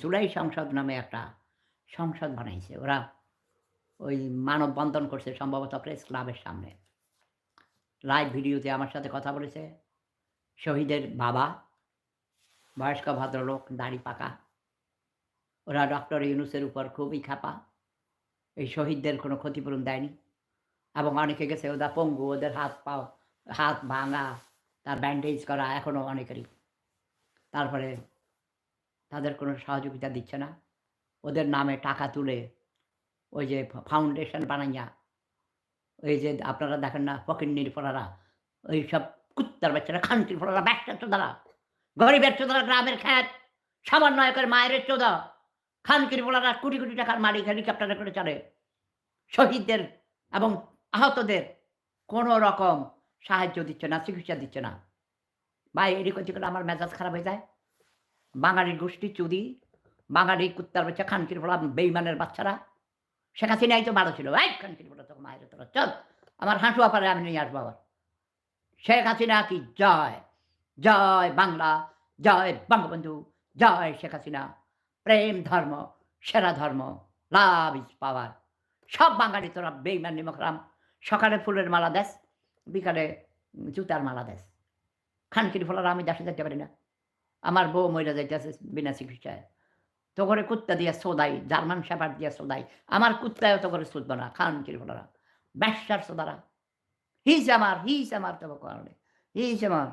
জুলাই সংসদ নামে একটা সংসদ বানাইছে। ওরা ওই মানববন্ধন করছে সম্ভবত প্রেস ক্লাবের সামনে। লাইভ ভিডিওতে আমার সাথে কথা বলেছে শহীদের বাবা, বয়স্ক ভদ্রলোক, দাড়ি পাকা। ওরা ডক্টর ইউনুসের উপর খুবই খাপা। এই শহীদদের কোনো ক্ষতিপূরণ দেয়নি এবং অনেকে গেছে ওরা পঙ্গু, ওদের হাত পাও, হাত ভাঙা, তার ব্যান্ডেজ করা এখনও অনেকেরই। তারপরে তাদের কোনো সহযোগিতা দিচ্ছে না। ওদের নামে টাকা তুলে ওই যে ফাউন্ডেশন বানাইয়া ওই যে আপনারা দেখেন না ফকির নির্ফলারা ওই সব কুত্তার বাচ্চারা, খানকির ফলারা ব্যবসার চোদারা, গরিবের চোদারা, গ্রামের খ্যাত, সামান্য করে মায়ের চোদা, খানকির ফলারা কোটি কোটি টাকার মালিক হেলিকপ্টারে করে চলে শহীদদের এবং আহতদের কোনো রকম সাহায্য দিচ্ছে না, চিকিৎসা দিচ্ছে না। ভাই, এদিক আমার মেজাজ খারাপ হয়ে যায়। বাঙালির গোষ্ঠী চুরি বাঙালি কুত্তার বাচ্চা খানকির ফলা বেইমানের বাচ্চারা। শেখ হাসিনাই তো ভালো ছিল। এই খানকির ফলা তোকে মায়ের তোরা চল, আমার হাঁটুয়া পারে আমি নিয়ে আসব আবার। শেখ হাসিনা কি? জয় জয় বাংলা, জয় বঙ্গবন্ধু, জয় শেখ হাসিনা। প্রেম ধর্ম, সেরা ধর্ম, লাভ ইজ পাওয়ার। সব বাঙালি তোরা বেইমান নিমকরাম সকালে ফুলের মালা দেশ বিকালে জুতার মালা দেশ খানকির ফলার আমি দেশে যেতে পারি না। আমার বউ মহিলা যাইতেছে বিনা চিকিৎসায়। তো করে কুত্তা দিয়ে সোদাই, জার্মান সাপার দিয়ে সোদাই, আমার কুত্তায় তো করে শুধবো না খানকির ফলারা ব্যবসার সোদারা। হিজ আমার হিজ আমার তবে কারণে, হিজ আমার।